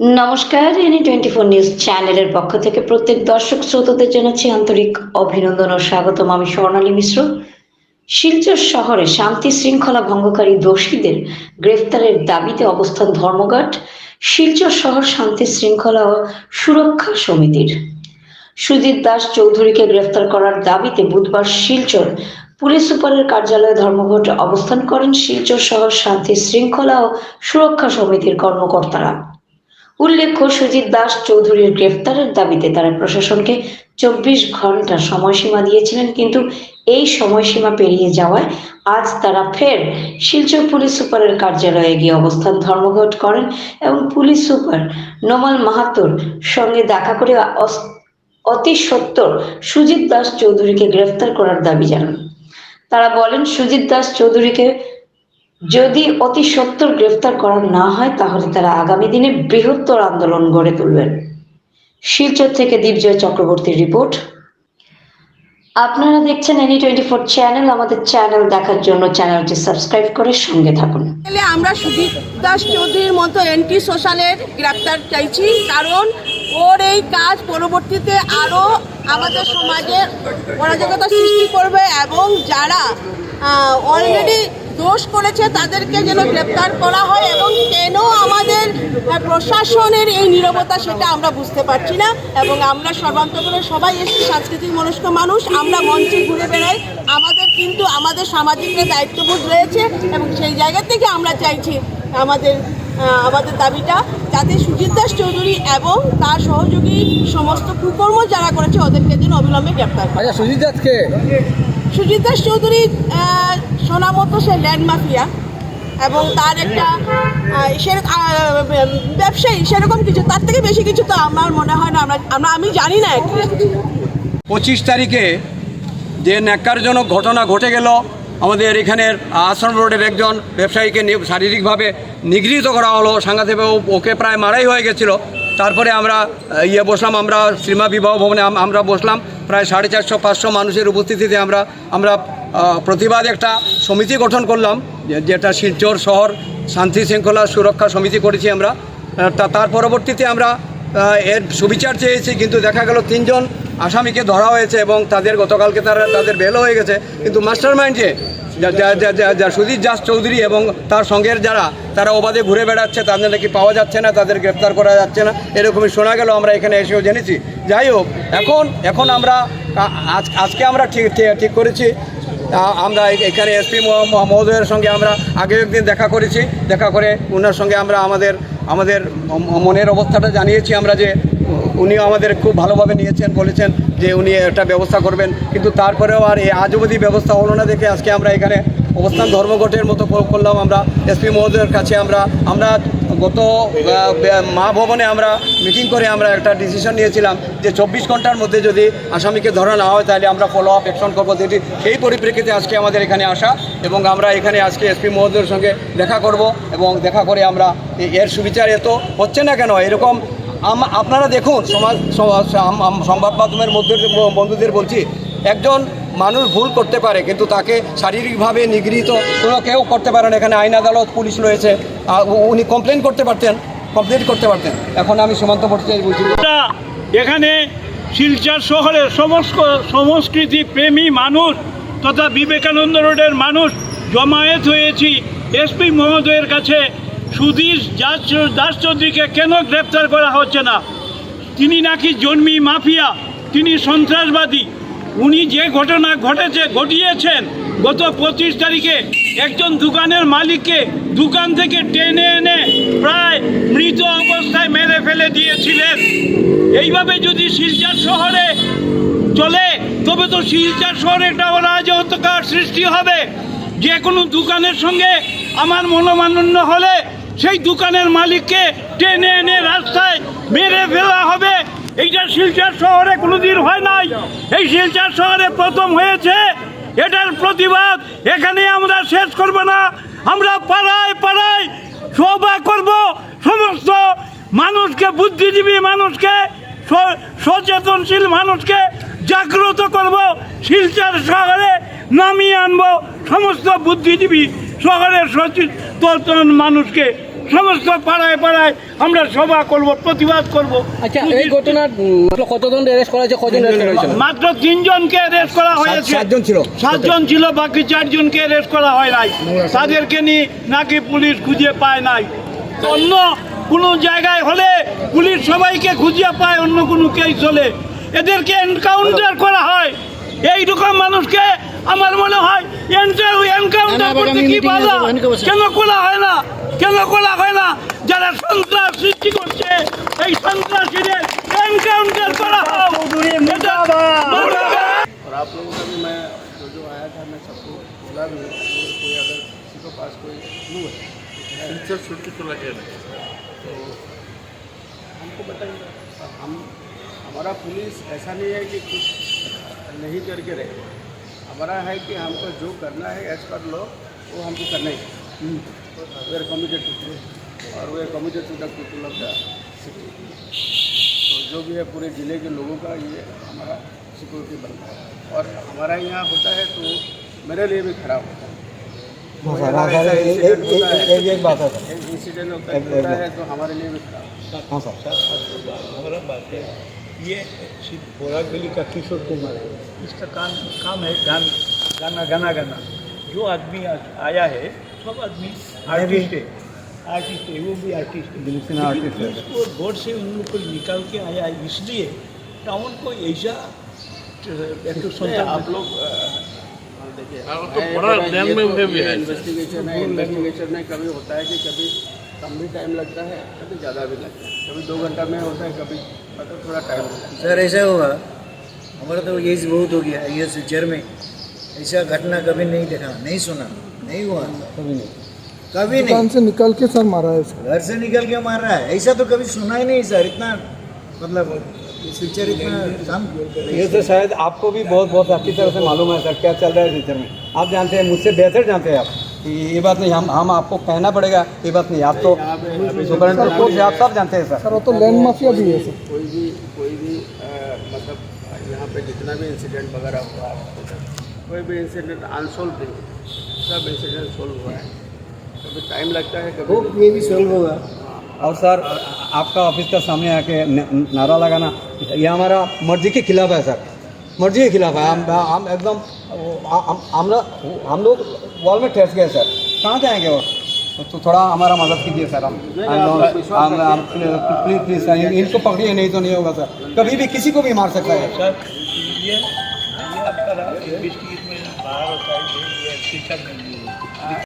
নমস্কার any twenty four news চ্যানেলের পক্ষ থেকে প্রত্যেক দর্শক শ্রোতাদের জানাচ্ছি আন্তরিক অভিনন্দন ও স্বাগতম। আমি স্বর্ণালী মিশ্র। শিলচর শহরে শান্তি শৃঙ্খলা ভঙ্গকারী দোষীদের গ্রেফতারের দাবিতে অবস্থান ধর্মঘট, শিলচর শহর শান্তি শৃঙ্খলা ও সুরক্ষা সমিতির। সুজিত দাস চৌধুরীকে গ্রেফতার করার দাবিতে বুধবার শিলচর পুলিশ সুপারের কার্যালয়ে ধর্মঘট অবস্থান করেন শিলচর শহর শান্তি শৃঙ্খলা ও সুরক্ষা সমিতির কর্মকর্তারা। উল্লেখ্য, সুজিত দাস চৌধুরীর গ্রেফতারের দাবিতে তারা প্রশাসনকে চব্বিশ ঘণ্টা সময়সীমা দিয়েছিলেন, কিন্তু এই সময়সীমা পেরিয়ে যাওয়ায় আজ তারা ফের শিলচর পুলিশ সুপারের কার্যালয়ে গিয়ে অবস্থান ধর্মঘট করেন এবং পুলিশ সুপার নোমাল মাহাতোর সঙ্গে দেখা করে অতি সত্বর সুজিত দাস চৌধুরীকে গ্রেফতার করার দাবি জানান। তারা বলেন, সুজিত দাস চৌধুরীকে যদি অতি সত্বর গ্রেফতার করা না হয়, তাহলে তারা আগামী দিনে বৃহত্তর আন্দোলন গড়ে তুলবেন। শিলচর থেকে দীপজয় চক্রবর্তীর রিপোর্ট। আপনারা দেখছেন এনি টোয়েন্টি ফোর চ্যানেল। আমাদের চ্যানেল দেখার জন্য চ্যানেলটি সাবস্ক্রাইব করে সঙ্গে থাকুন। আমরা সুদীপ দাস চৌধুরীর মতো এন্টি সোশ্যালের গ্রেপ্তার চাইছি, কারণ ওর এই কাজ পরবর্তীতে আরও আমাদের সমাজে অরাজকতা সৃষ্টি করবে এবং যারা অলরেডি দোষ করেছে, তাদেরকে যেন গ্রেপ্তার করা হয় এবং কেন আমাদের প্রশাসনের এই নীরবতা সেটা আমরা বুঝতে পারছি না এবং আমরা সর্বান্তকরে সবাই এসে সাংস্কৃতিক মনস্ক মানুষ, আমরা মঞ্চে ঘুরে বেড়াই। আমাদের কিন্তু, আমাদের সামাজিক একটা দায়িত্ববোধ রয়েছে এবং সেই জায়গা থেকে আমরা চাইছি আমাদের আমাদের দাবিটা যাতে সুজিত দাস চৌধুরী এবং তার সহযোগী সমস্ত কুকর্ম যারা করেছে, ওদেরকে যেন অবিলম্বে গ্রেপ্তার করে আচ্ছা সুজিত দাসকে সুজিত চৌধুরী আহ, মতো সে ল্যান্ড মাফিয়া এবং তার একটা আহ, সেরক- আহ, ব্যবসায়ী সেরকম কিছু তার থেকে বেশি কিছু তো আমার মনে হয় না। আমরা আমি জানি না পঁচিশ তারিখে যে ন্যাক্কারজনক ঘটনা ঘটে গেল আমাদের এখানের আশ্রম রোডের একজন ব্যবসায়ীকে শারীরিকভাবে নিগৃহীত করা হলো। সাংঘাতিক ওকে প্রায় মারাই হয়ে গেছিল। তারপরে আমরা ইয়ে বসলাম আমরা শ্রীমা বিবাহ ভবনে আমরা বসলাম। প্রায় সাড়ে চারশো, পাঁচশো মানুষের উপস্থিতিতে আমরা আমরা প্রতিবাদ একটা সমিতি গঠন করলাম যেটা শিলচর শহর শান্তি শৃঙ্খলা সুরক্ষা সমিতি করেছি আমরা। তা- তার পরবর্তীতে আমরা এর সুবিচার চেয়েছি, কিন্তু দেখা গেল তিনজন আসামিকে ধরা হয়েছে এবং তাদের গতকালকে তারা, তাদের বেলও হয়ে গেছে। কিন্তু মাস্টার মাইন্ড যে সুজিত দাস চৌধুরী এবং তার সঙ্গের যারা, তারা ওবাদে ঘুরে বেড়াচ্ছে, তাদের নাকি পাওয়া যাচ্ছে না, তাদের গ্রেপ্তার করা যাচ্ছে না, এরকমই শোনা গেল, আমরা এখানে এসেও জেনেছি। যাই হোক, এখন এখন আমরা আজ- আজকে আমরা ঠিক ঠিক- করেছি। আমরা এখানে এসপি মহোদয়ের সঙ্গে আমরা আগেও একদিন দেখা করেছি। দেখা করে ওনার সঙ্গে আমরা আমাদের আমাদের মনের অবস্থাটা জানিয়েছি আমরা যে উনিও আমাদের খুব ভালোভাবে নিয়েছেন, বলেছেন যে উনি একটা ব্যবস্থা করবেন। কিন্তু তারপরেও আর এই আজ অবধি ব্যবস্থা হলো না দেখে আজকে আমরা এখানে অবস্থান ধর্মঘটের মতো কর- করলাম আমরা। এসপি মহোদয়ের কাছে আমরা আমরা গত মা ভবনে আমরা মিটিং করে আমরা একটা ডিসিশন নিয়েছিলাম যে চব্বিশ ঘণ্টার মধ্যে যদি আসামিকে ধরা না হয় তাহলে আমরা ফলো আপ অ্যাকশন করব। যেটি সেই পরিপ্রেক্ষিতে আজকে আমাদের এখানে আসা এবং আমরা এখানে আজকে এসপি মহোদয়ের সঙ্গে দেখা করব এবং দেখা করে আমরা এর সুবিচার এত হচ্ছে না কেন? এরকম আপনারা দেখুন, সমাজ সংবাদ মাধ্যমের মধ্যে বন্ধুদের বলছি, একজন মানুষ ভুল করতে পারে, কিন্তু তাকে শারীরিকভাবে নিগৃহীত কোনো কেউ করতে পারে না। এখানে আইন আদালত পুলিশ রয়েছে। উনি কমপ্লেন করতে পারতেন কমপ্লেন করতে পারতেন। এখন আমি সীমান্তবর্তী বলছি। আমরা এখানে শিলচর শহরের সমস্ত সংস্কৃতি প্রেমী মানুষ তথা বিবেকানন্দ রোডের মানুষ জমায়েত হয়েছি। এসপি মহোদয়ের কাছে সুধীর দাস দাস চৌধুরীকে কেন গ্রেপ্তার করা হচ্ছে না? তিনি নাকি জন্মি মাফিয়া, তিনি সন্ত্রাসবাদী। উনি যে ঘটনা ঘটেছে, ঘটিয়েছেন, গত পঁচিশ তারিখে একজন দোকানের মালিককে দোকান থেকে টেনে এনে প্রায় মৃত অবস্থায় মেরে ফেলে দিয়েছিলেন। এইভাবে যদি শিলচর শহরে চলে, তবে তো শিলচর শহরে একটা অরাজকতার সৃষ্টি হবে। যে কোনো দোকানের সঙ্গে আমার মনোমানন্য হলে সেই দোকানের মালিককে টেনে এনে রাস্তায় মেরে ফেলা হবে। এইটা শিলচর শহরে কোনোদিন হয় নাই। এই শিলচর শহরে প্রথম হয়েছে। এটার প্রতিবাদ এখানে আমরা শেষ করব না। আমরা পাড়ায় পাড়ায় সভা করব। সমস্ত মানুষকে, বুদ্ধিজীবী মানুষকে সচেতনশীল মানুষকে জাগ্রত করব। শিলচর শহরে নামিয়ে আনব। সমস্ত বুদ্ধিজীবী শহরের সচেতন মানুষকে সমস্ত পাড়ায় পাড়ায় আমরা সভা করব প্রতিবাদ করব। আচ্ছা এই ঘটনার কতজন অ্যারেস্ট করা হয়েছে কজন অ্যারেস্ট করা হয়েছিল মাত্র তিনজনকে অ্যারেস্ট করা হয়েছে। সাতজন ছিল। সাতজন ছিল বাকি চারজনকে অ্যারেস্ট করা হয় নাই। তাদেরকে নিয়ে নাকি পুলিশ খুঁজে পায় নাই। অন্য কোনো জায়গায় হলে পুলিশ সবাইকে খুঁজে পায় অন্য কোনো কেস হলে। এদেরকে এনকাউন্টার করা হয়। এইরকম মানুষকে আমার মনে হয় এনকাউন্টার করতে কি বাধা কেন করা হয় না কেন করা হয় না যারা সন্ত্রাস সৃষ্টি করছে এই সন্ত্রাসীদের এনকাউন্টার করা হোক এটা और आप लोगों का भी मैं जो जो आया था मैं सबको बोला भी अगर कोई अगर किसी के पास कोई क्लू है टीचर छुट के चला गया तो हमको बताइए हम हमारा पुलिस ऐसा नहीं है कि कुछ नहीं करके रहे हमारा है कि हमको जो करना है एज पर लो वो हमको करना ही वी आर कमिटेड टू और we are committed to the people of the city तो जो भी है पूरे ज़िले के लोगों का ये हमारा सिक्योरिटी बनता है। और हमारा यहाँ होता है तो मेरे लिए भी खराब होता है। है। एक बात है इंसिडेंट होता है होता है तो हमारे लिए भी खराब। होता हाँ सर। हमारा बात है। ये सिर्फ़ बोरा गली का किशोर कुमार है। इसका काम काम है गान गाना गाना गाना। जो आदमी आया है सब आदमी आर्टिस्ट है। आर्टिस्ट है वो भी आर्टिस्ट है। artist है। उसको बोर्ड से उन लोग को निकाल के आया है इसलिए टाउन को ऐसा तो आप लोग देखिए तो मैं बड़ा ध्यान में तो- है। इन्वेस्टिगेशन है इन्वेस्टिगेशन में कभी होता है कि कभी कम भी टाइम लगता है कभी ज़्यादा भी लगता है। कभी दो घंटा में होता है कभी मतलब थोड़ा टाइम लगता है। सर ऐसा हुआ। हमारा तो एज बहुत हो गया ये फ्यूचर में। ऐसा घटना कभी नहीं देखा नहीं सुना नहीं हुआ। कभी नहीं। कभी नहीं। से निकल के सर मारा है घर से निकल के मार रहा है। ऐसा तो कभी सुना ही नहीं सर इतना मतलब फ्यूचर इतना ये तो शायद आपको भी बहुत बहुत अच्छी तरह से मालूम है सर क्या चल रहा है फ्यूचर में। आप जानते हैं मुझसे बेहतर जानते हैं आप। ये बात नहीं हम हम आपको कहना पड़ेगा ये बात नहीं आप तो सुपरिटेंडेंट है, आप सब जानते हैं सर। सर वो तो लैंड माफिया भी है सर। कोई भी कोई भी मतलब यहाँ पे जितना भी इंसिडेंट वगैरह हुआ है कोई भी इंसिडेंट अनसोल्व नहीं सब इंसिडेंट सोल्व हुआ है। कभी टाइम लगता है कभी ये भी सॉल्व होगा। और सर आपका ऑफ़िस का सामने आके नारा लगाना ये हमारा मर्ज़ी के खिलाफ है सर। मर्ज़ी के खिलाफ है। हम हम एकदम हम हम लोग वॉल में ठेस गए सर कहाँ जाएँगे वो? तो- तो थोड़ा हमारा मदद कीजिए सर हम हम प्लीज़ प्लीज़ सर इनको पकड़िए नहीं तो नहीं होगा सर कभी भी किसी को भी मार सकता है। सर ये ये आपका